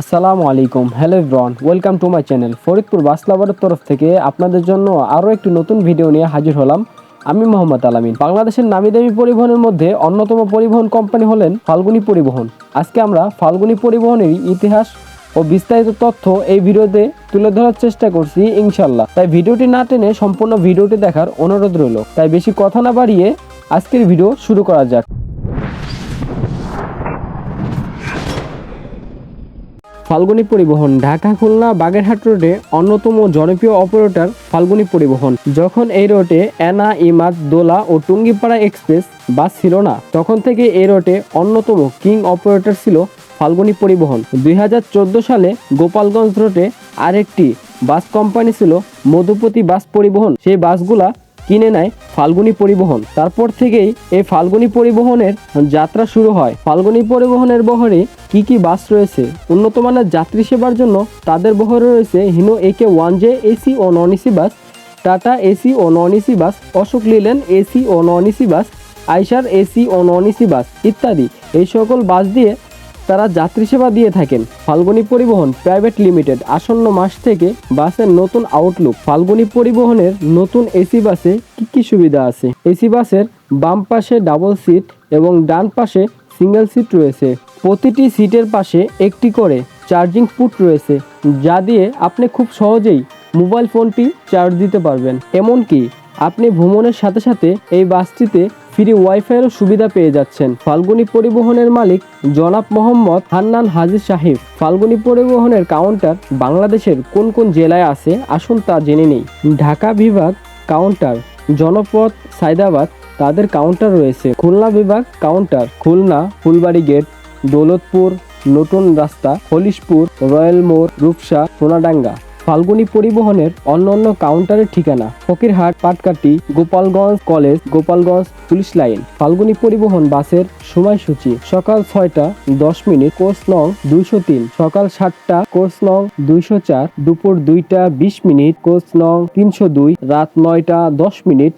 আসসালামু আলাইকুম। Hello ব্রন welcome to my channel Faridpur bus তরফ থেকে আপনাদের জন্য আরও একটি নতুন ভিডিও নিয়ে হাজির হলাম। আমি মোহাম্মদ আলামিন। বাংলাদেশের নামি দামি পরিবহনের মধ্যে অন্যতম পরিবহন কোম্পানি হলেন ফাল্গুনি পরিবহন। আজকে আমরা ফাল্গুনী পরিবহনের ইতিহাস ও বিস্তারিত তথ্য এই ভিডিওতে তুলে ধরার চেষ্টা করছি ইনশাল্লাহ তাই ভিডিওটি না টেনে সম্পূর্ণ ভিডিওটি দেখার অনুরোধ রইল। তাই বেশি কথা না বাড়িয়ে আজকের ভিডিও শুরু করা যাক। ফাল্গুনী পরিবহন, ঢাকা, খুলনা, বাগেরহাট রোডে অন্যতম জনপ্রিয় অপারেটর ফাল্গুনী পরিবহন। যখন এই রোডে এনা, ইমাদ, দোলা ও টুঙ্গিপাড়া এক্সপ্রেস বাস ছিল না, তখন থেকে এই রোডে অন্যতম কিং অপারেটর ছিল ফাল্গুনী পরিবহন। দুই হাজার চোদ্দ সালে গোপালগঞ্জ রোডে আরেকটি বাস কোম্পানি ছিল মধুপতি বাস পরিবহন। সেই বাসগুলা কিনে নেয় ফাল্গুনী পরিবহন। তারপর থেকেই এই ফাল্গুনী পরিবহনের যাত্রা শুরু হয়। ফাল্গুনী পরিবহনের বহরে কি কি বাস রয়েছে? উন্নত মানের যাত্রী সেবার জন্য তাদের বহরে রয়েছে Hino AK one J AC ও non AC bus, Tata AC ও non AC bus, Ashok Leyland AC ও non AC bus, Eicher AC ও নন এসি বাস ইত্যাদি। এই সকল বাস দিয়ে তারা যাত্রী সেবা দিয়ে থাকেন। ফাল্গুনী পরিবহন প্রাইভেট লিমিটেড আসন্ন মাস থেকে বাসের নতুন আউটলুক। ফাল্গুনী পরিবহনের নতুন এসি বাসে কি কি সুবিধা আছে? এসি বাসের বাম পাশে ডাবল সিট এবং ডান পাশে সিঙ্গেল সিট রয়েছে। প্রতিটি সিটের পাশে একটি করে চার্জিং পুট রয়েছে, যা দিয়ে আপনি খুব সহজেই মোবাইল ফোনটি চার্জ দিতে পারবেন। এমনকি আপনি ভ্রমণের সাথে সাথে এই বাসটিতে ফ্রি ওয়াইফাইয়েরও সুবিধা পেয়ে যাচ্ছেন। ফাল্গুনি পরিবহনের মালিক জনাব মোহাম্মদ হান্নান হাজির সাহেব। ফাল্গুনি পরিবহনের কাউন্টার বাংলাদেশের কোন কোন জেলায় আছে? আসুন তা জেনে নেই। ঢাকা বিভাগ কাউন্টার জনপদ সাইদাবাদ তাদের কাউন্টার রয়েছে। খুলনা বিভাগ কাউন্টার, খুলনা, ফুলবাড়ি গেট, দৌলতপুর, নতুন রাস্তা, হলিশপুর, রয়্যাল মোড়, রূপসা, সোনাডাঙ্গা। ফাল্গুনী পরিবহনের অন্যান্য কাউন্টারের ঠিকানা, Fakirhat Patkati Gopalganj college, Gopalganj police line. Falguni পরিবহন বাসের সময়সূচি সকাল ছয়টা দশ মিনিট, কোর্স নং দুইশো তিন। সকাল সাতটা, কোর্স নং দুইশো চার। দুপুর দুইটা বিশ মিনিট, কোর্স নং তিনশো দুই। রাত নয়টা দশ মিনিট,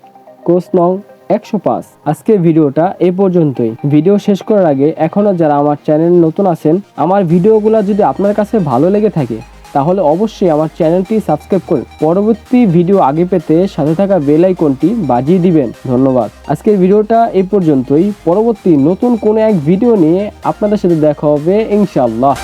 কোর্স নং একশো পাঁচ। আজকের ভিডিওটা এ পর্যন্তই। ভিডিও শেষ করার আগে এখনও যারা আমার চ্যানেল নতুন আছেন, আমার ভিডিওগুলো যদি আপনার কাছে ভালো লেগে থাকে তাহলে অবশ্যই আমার চ্যানেলটি সাবস্ক্রাইব করুন পরবর্তী ভিডিও আগে পেতে সাথে থাকা বেল আইকনটি বাজিয়ে দিবেন। ধন্যবাদ। আজকের ভিডিওটা এই পর্যন্তই। পরবর্তী নতুন কোনো এক ভিডিও নিয়ে আপনাদের সাথে দেখা হবে ইনশাআল্লাহ।